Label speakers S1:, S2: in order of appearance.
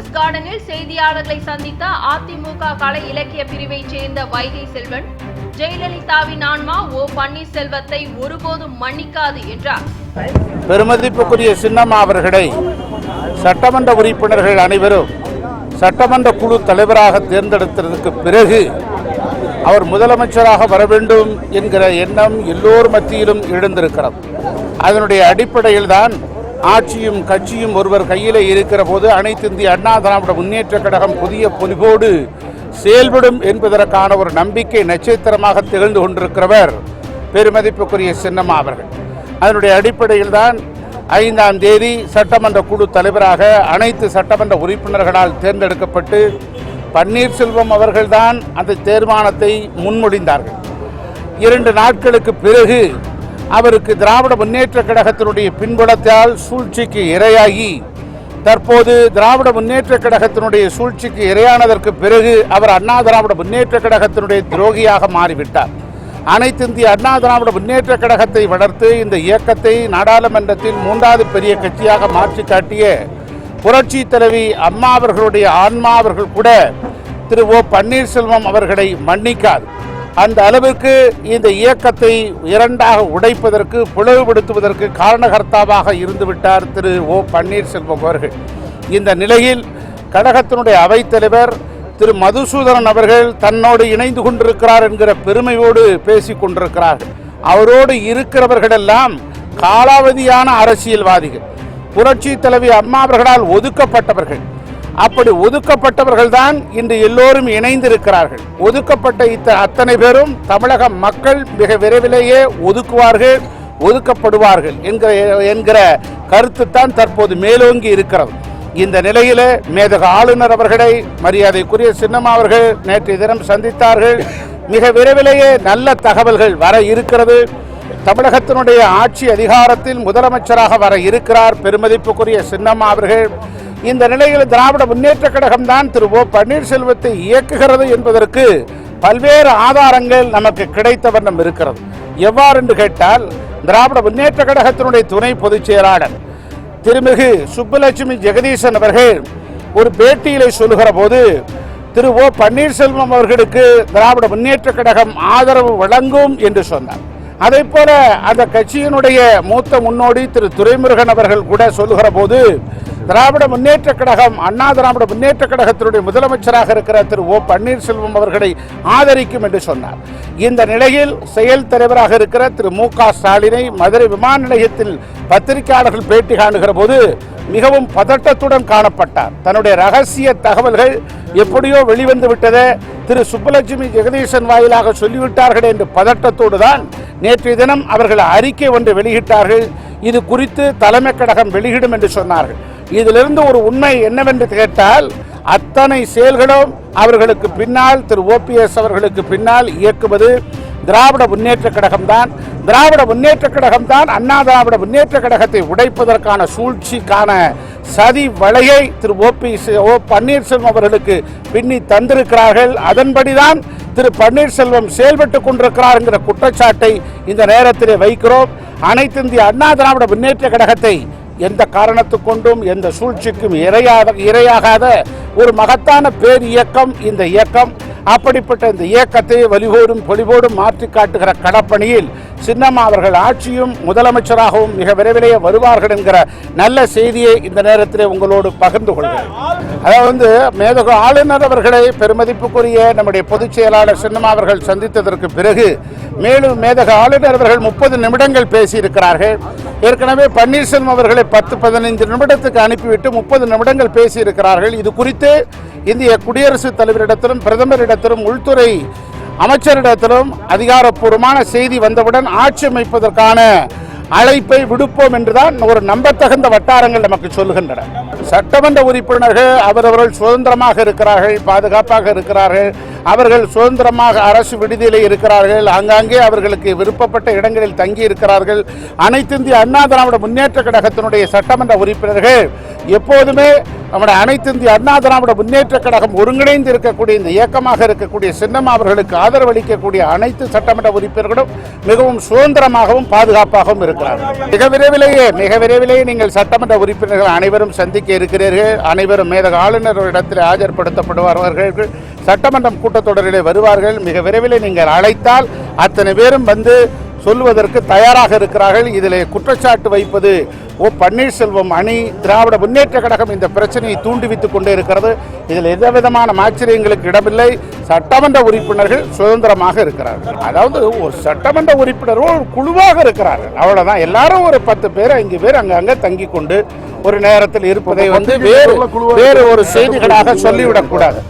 S1: போயஸ் கார்டனில் செய்தியாளர்களை சந்தித்த அதிமுக கலை இலக்கிய பிரிவைச் சேர்ந்த வைகை செல்வன் ஜெயலலிதாவின் ஆன்மா ஓ பன்னீர்செல்வத்தை ஒருபோதும் மன்னிக்காது என்றார்.
S2: பெருமதிப்புக்குரிய சின்னம்மா அவர்களை சட்டமன்ற உறுப்பினர்கள் அனைவரும் சட்டமன்ற குழு தலைவராக தேர்ந்தெடுத்ததற்கு பிறகு அவர் முதலமைச்சராக வர வேண்டும் என்கிற எண்ணம் எல்லோர் மத்தியிலும் எழுந்திருக்கிறது. அதனுடைய அடிப்படையில் தான் ஆட்சியும் கட்சியும் ஒருவர் கையில் இருக்கிற போது அனைத்து இந்திய அண்ணா திராவிட முன்னேற்ற கழகம் புதிய பொலிவோடு செயல்படும் என்பதற்கான ஒரு நம்பிக்கை நட்சத்திரமாக திகழ்ந்து கொண்டிருக்கிறவர். பெருமதிப்புக்குரிய சின்னம்மா அவர்கள். அதனுடைய அடிப்படையில் தான் ஐந்தாம் தேதி சட்டமன்ற குழு தலைவராக அனைத்து சட்டமன்ற உறுப்பினர்களால் தேர்ந்தெடுக்கப்பட்டு பன்னீர்செல்வம் அவர்கள்தான் அந்த தீர்மானத்தை முன்மொழிந்தார்கள். இரண்டு நாட்களுக்கு பிறகு அவருக்கு திராவிட முன்னேற்ற கழகத்தினுடைய பின்புலத்தால் சூழ்ச்சிக்கு இரையாகி தற்போது திராவிட முன்னேற்ற கழகத்தினுடைய சூழ்ச்சிக்கு இரையானதற்கு பிறகு அவர் அண்ணா திராவிட முன்னேற்ற கழகத்தினுடைய துரோகியாக மாறிவிட்டார். அனைத்து இந்திய அண்ணா திராவிட முன்னேற்ற கழகத்தை வளர்த்து இந்த இயக்கத்தை நாடாளுமன்றத்தில் மூன்றாவது பெரிய கட்சியாக மாற்றி காட்டிய புரட்சி தலைவி அம்மா அவர்களுடைய ஆன்மா அவர்கள் கூட திரு ஓ பன்னீர்செல்வம் அவர்களை மன்னிக்காது. அந்த அளவிற்கு இந்த இயக்கத்தை இரண்டாக உடைப்பதற்கு பிளவுபடுத்துவதற்கு காரணகர்த்தாவாக இருந்துவிட்டார் திரு ஓ பன்னீர்செல்வம் அவர்கள். இந்த நிலையில் கழகத்தினுடைய அவைத்தலைவர் திரு மதுசூதனன் அவர்கள் தன்னோடு இணைந்து கொண்டிருக்கிறார் என்கிற பெருமையோடு பேசிக் கொண்டிருக்கிறார்கள் அவரோடு இருக்கிறவர்களெல்லாம் காலாவதியான அரசியல்வாதிகள். புரட்சி தலைவி அம்மா அவர்களால் ஒதுக்கப்பட்டவர்கள். அப்படி ஒதுக்கப்பட்டவர்கள் தான் இன்று எல்லோரும் இணைந்திருக்கிறார்கள். ஒதுக்கப்பட்ட இத்த அத்தனை பேரும் தமிழக மக்கள் மிக விரைவிலேயே ஒதுக்குவார்கள் ஒதுக்கப்படுவார்கள் என்கிற என்கிற கருத்து தான் தற்போது மேலோங்கி இருக்கிறது. இந்த நிலையில மேதக ஆளுநர் அவர்களை மரியாதைக்குரிய சின்னம்மா அவர்கள் நேற்று தினம் சந்தித்தார்கள். மிக விரைவிலேயே நல்ல தகவல்கள் வர இருக்கிறது. தமிழகத்தினுடைய ஆட்சி அதிகாரத்தில் முதலமைச்சராக வர இருக்கிறார் பெருமதிப்புக்குரிய சின்னம்மா அவர்கள். இந்த நிலையில் திராவிட முன்னேற்ற கழகம் தான் திரு ஓ பன்னீர்செல்வத்தை இயக்குகிறது என்பதற்கு பல்வேறு ஆதாரங்கள் நமக்கு கிடைத்த வண்ணம் இருக்கிறது. எவ்வாறு என்று கேட்டால் திராவிட முன்னேற்ற கழகத்தினுடைய துணை பொதுச் செயலாளர் திருமிகு சுப்புலட்சுமி ஜெகதீசன் அவர்கள் ஒரு பேட்டியிலே சொல்லுகிற போது திரு ஓ பன்னீர்செல்வம் அவர்களுக்கு திராவிட முன்னேற்ற கழகம் ஆதரவு வழங்கும் என்று சொன்னார். அதே போல அந்த கட்சியினுடைய மூத்த முன்னோடி திரு துரைமுருகன் அவர்கள் கூட சொல்லுகிற போது திராவிட முன்னேற்ற கழகம் அண்ணா திராவிட முன்னேற்ற கழகத்தினுடைய முதலமைச்சராக இருக்கிற திரு ஓ பன்னீர்செல்வம் அவர்களை ஆதரிக்கும் என்று சொன்னார். இந்த நிலையில் செயல் தலைவராக இருக்கிற திரு மு க ஸ்டாலினை மதுரை விமான நிலையத்தில் பத்திரிகையாளர்கள் பேட்டி காணுகிற போது மிகவும் பதட்டத்துடன் காணப்பட்டார். தன்னுடைய ரகசிய தகவல்கள் எப்படியோ வெளிவந்து விட்டதே திரு சுப்புலட்சுமி ஜெகதீசன் வாயிலாக சொல்லிவிட்டார்கள் என்று பதட்டத்தோடு தான் நேற்றைய தினம் அவர்கள் அறிக்கை ஒன்று வெளியிட்டார்கள். இது குறித்து தலைமை கழகம் வெளியிடும் என்று சொன்னார்கள். இதிலிருந்து ஒரு உண்மை என்னவென்று கேட்டால் அத்தனை செயல்களும் அவர்களுக்கு பின்னால் திரு ஓபிஎஸ் அவர்களுக்கு பின்னால் இயக்குவது திராவிட முன்னேற்ற கழகம் தான் திராவிட முன்னேற்ற கழகம் தான் அண்ணா திராவிட முன்னேற்ற கழகத்தை உடைப்பதற்கான சூழ்ச்சிக்கான சதி வலையை திரு ஓபி ஓ பன்னீர்செல்வம் அவர்களுக்கு பின்னி தந்திருக்கிறார்கள். அதன்படிதான் திரு பன்னீர்செல்வம் செயல்பட்டுக் கொண்டிருக்கிறார் என்கிற குற்றச்சாட்டை இந்த நேரத்திலே வைக்கிறோம். அனைத்து இந்திய அண்ணா திராவிட முன்னேற்ற கழகத்தை எந்த காரணத்துக்கொண்டும் எந்த சூழ்ச்சிக்கும் இரையாக இரையாகாத ஒரு மகத்தான பேர் இயக்கம் இந்த இயக்கம். அப்படிப்பட்ட இந்த இயக்கத்தை வலிவோடும் பொலிவோடும் மாற்றி காட்டுகிற கடப்பணியில் சின்னம்மா அவர்கள் ஆட்சியும் முதலமைச்சராகவும் மிக விரைவிலேயே வருவார்கள் என்கிற நல்ல செய்தியை இந்த நேரத்திலே உங்களோடு பகிர்ந்து கொள்கிறேன். அதாவது வந்து மேதகு ஆளுநர் அவர்களை பெருமதிப்புக்குரிய நம்முடைய பொதுச் செயலாளர் சின்னம்மா அவர்கள் சந்தித்ததற்கு பிறகு மேலும் மேதக ஆளுநர் அவர்கள் முப்பது நிமிடங்கள் பேசியிருக்கிறார்கள். ஏற்கனவே பன்னீர்செல்வம் அவர்களை பத்து பதினைந்து நிமிடத்துக்கு அனுப்பிவிட்டு முப்பது நிமிடங்கள் பேசியிருக்கிறார்கள். இது குறித்து இந்திய குடியரசுத் தலைவரிடத்திலும் பிரதமரிடத்திலும் உள்துறை அமைச்சரிடத்திலும் அதிகாரப்பூர்வமான செய்தி வந்தவுடன் ஆட்சி அமைப்பதற்கான அழைப்பை விடுப்போம் என்றுதான் ஒரு நம்பத்தகுந்த வட்டாரங்கள் நமக்கு சொல்லுகின்றன. சட்டமன்ற உறுப்பினர்கள் அவரவர்கள் சுதந்திரமாக இருக்கிறார்கள் பாதுகாப்பாக இருக்கிறார்கள். அவர்கள் சுதந்திரமாக அரசு விடுதியிலே இருக்கிறார்கள். ஆங்காங்கே அவர்களுக்கு விருப்பப்பட்ட இடங்களில் தங்கி இருக்கிறார்கள் அனைத்து இந்திய அண்ணா திராவிட முன்னேற்ற கழகத்தினுடைய சட்டமன்ற உறுப்பினர்கள் எப்போதுமே நம்முடைய அனைத்து இந்திய அண்ணா திராவிட முன்னேற்ற கழகம் ஒருங்கிணைந்து இருக்கக்கூடிய இந்த இயக்கமாக இருக்கக்கூடிய சின்னம்மா அவர்களுக்கு ஆதரவு அளிக்கக்கூடிய அனைத்து சட்டமன்ற உறுப்பினர்களும் மிகவும் சுதந்திரமாகவும் பாதுகாப்பாகவும் இருக்கிறார்கள். மிக விரைவிலேயே மிக விரைவிலேயே நீங்கள் சட்டமன்ற உறுப்பினர்கள் அனைவரும் சந்திக்க இருக்கிறீர்கள். அனைவரும் மேதக ஆளுநரிடத்தில் ஆஜர்படுத்தப்படுவார்கள் சட்டமன்றம் கூட்டத்தொடரிலே வருவார்கள். மிக விரைவில் நீங்கள் அழைத்தால் அத்தனை பேரும் வந்து சொல்வதற்கு தயாராக இருக்கிறார்கள். இதிலே குற்றச்சாட்டு வைப்பது ஓ பன்னீர்செல்வம் அணி திராவிட முன்னேற்ற கழகம் இந்த பிரச்சனையை தூண்டிவித்துக் கொண்டே இருக்கிறது. இதில் எந்த விதமான ஆச்சரியங்களுக்கு இடமில்லை. சட்டமன்ற உறுப்பினர்கள் சுதந்திரமாக இருக்கிறார்கள். அதாவது ஒரு சட்டமன்ற உறுப்பினர்கள் ஒரு குழுவாக இருக்கிறார்கள். அவ்வளவுதான். எல்லாரும் ஒரு பத்து பேர் ஐந்து பேர் அங்கங்க தங்கி கொண்டு ஒரு நேரத்தில் இருப்பதை வந்து வேறு வேறு ஒரு செய்திகளாக சொல்லிவிடக் கூடாது.